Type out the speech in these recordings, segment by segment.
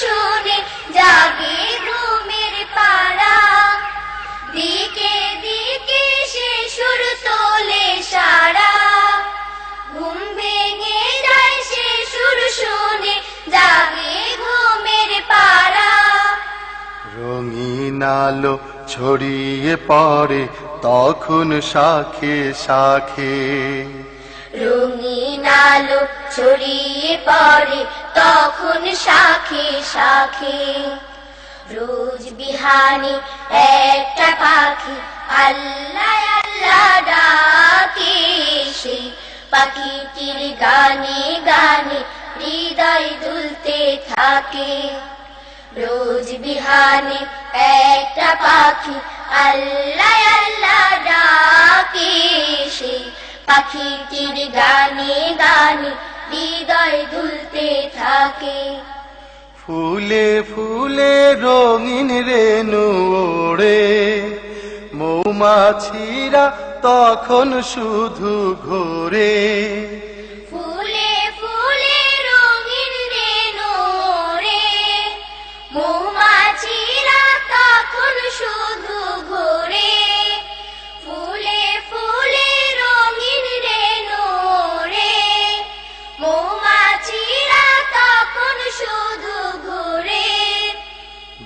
শুনে জাগে ঘুমের পাড়া। দিকে দিকে সে সুর তোলে সারা। ঘুম ভেঙে যায় সে সুর শুনে জাগে ঘুমের পাড়া। রঙিন আলো ছড়িয়ে পড়ে তখন শাখে শাখে। রঙিন আলো ছড়িয়ে পড়ে, তখন শাখে শাখে রোজ বিহানে একটা পাখি, আল্লাহ আল্লাহ ডাকে সে। পাখিটির গানে গানে হৃদয় দুলতে থাকে। রোজ বিহানে একটা পাখি, আল্লাহ আল্লাহ ডাকে সে। পাখিটির গানে গানে হৃদয় দুলতে থাকে। ফুলে ফুলে রঙিন রে ওড়ে, মৌমাছিরা তখন শুধু ঘোরে।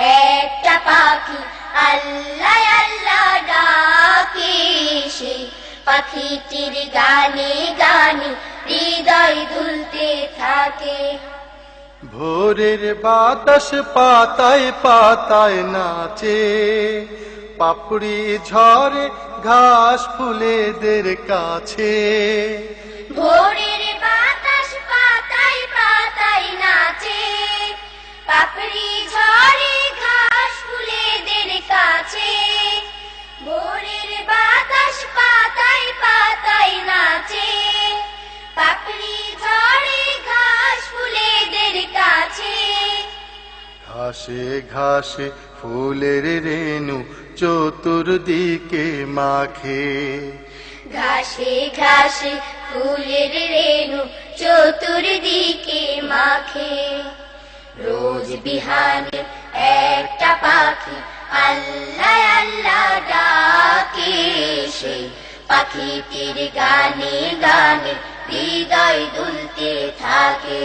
একটা পাখি, আল্লাহ আল্লাহ ডাকে সে। পাখিটির গানে গানে হৃদয় দুলতে থাকে। ভোরের বাতাস পাতায় পাতায় নাচে। পাপড়ি ঝরে, ঘাস ফুলেদের কাছে। ঘাসে ঘাসে, ফুলের রেণু চতুর্দিকে মাখে। ঘাসে ঘাসে, ফুলের রেণু চতুর্দিকে মাখে। রোজ বিহানে একটা পাখি আল্লাহ আল্লাহ ডাকে। সে পাখিটির গানে গানে হৃদয় দুলতে থাকে।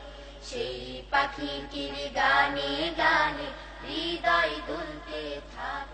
সেই পাখিটির গানে গানে হৃদয় দুলতে থাকে।